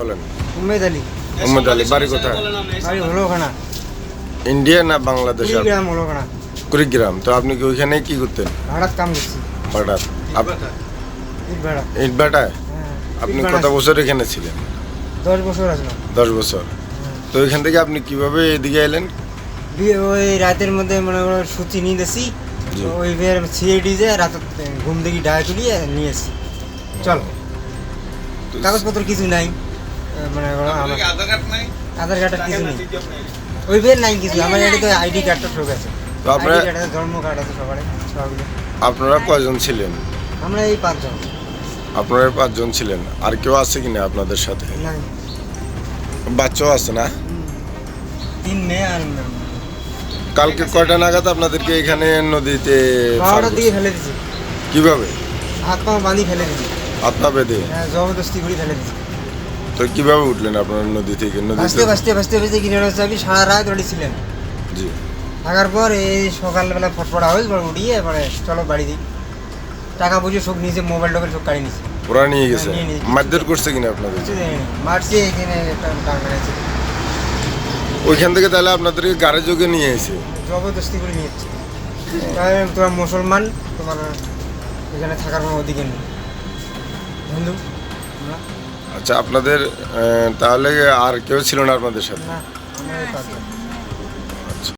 বলেন। উমেদ আলী। মোহাম্মদ আলী বাড়ি কোথায়? বাড়ি হলো খানা ইন্ডিয়া না বাংলাদেশ কুড়িগ্রাম তো আপনি কি ওইখানে কি করতেন? ভাড়াত কাম করছি। ইট ভাটায় হ্যাঁ, আপনি কত বছর এখানে ছিলেন? দশ বছর আসলাম। দশ বছর। তো ওইখান থেকে আপনি কীভাবে এদিকে এলেন? ওই রাতের মধ্যে মনে করো সুচি নিয়ে দেখছি জি। ওই সিএডি যে রাত ঘুম থেকে ডায় তুলিয়ে নিয়ে এসছি। চল। কাগজপত্র কিছু নাই। মানে আমার আধার কার্ড নাই? আধার কার্ডের কিছু নেই। ওই ফের নাই কিছু আমার এটা তো আইডি কার্ডটা সব আছে। তো আপনারা- কার্ড জন্ম কার্ড আছে সবার সবগুলো। আপনারা কয়জন ছিলেন? আমরা এই পাঁচজন। আপনারা পাঁচজন ছিলেন। আর কেউ আছে কিনা আপনাদের সাথে? বাচ্চাও আছে না? তিন মেয়ে আর কালকে কয়টা নাগাদ আপনাদেরকে এখানে নদীতে বারোটার দিকে ফেলে দিছি। কীভাবে? হাত পা বাঁধি ফেলে দিছি। আপনা বেঁধে? হ্যাঁ, জবরদস্তি করে ফেলে দিছি। তো কীভাবে উঠলেন আপনারা নদী থেকে? ভাসতে নদীতে ভাসতে ভাসতে ভাসতে কিনে চাবি সারা রাত উঠেছিলেন জি। থাকার পর এই সকালবেলা ফটফটা হয়ে পরে উঠিয়ে পরে চলো বাড়ি দিই। টাকা বুঝে সব নিয়েছে মোবাইল টোবাইল সব কাড়ি নিয়েছে। ওরা নিয়ে গেছে? নিয়েছে। মারধর করছে কিনা আপনাদের? দেয়নি মারছে এখানে ওইখান থেকে তাহলে আপনাদেরকে গাড়ি যোগে নিয়ে এসে? জবরদস্তি করে নিয়ে যাচ্ছে তোমরা মুসলমান তোমার এখানে থাকার কোনো অধিকার নেই। আমরা আচ্ছা আপনাদের তাহলে আর কেউ ছিল না আপনাদের সাথে।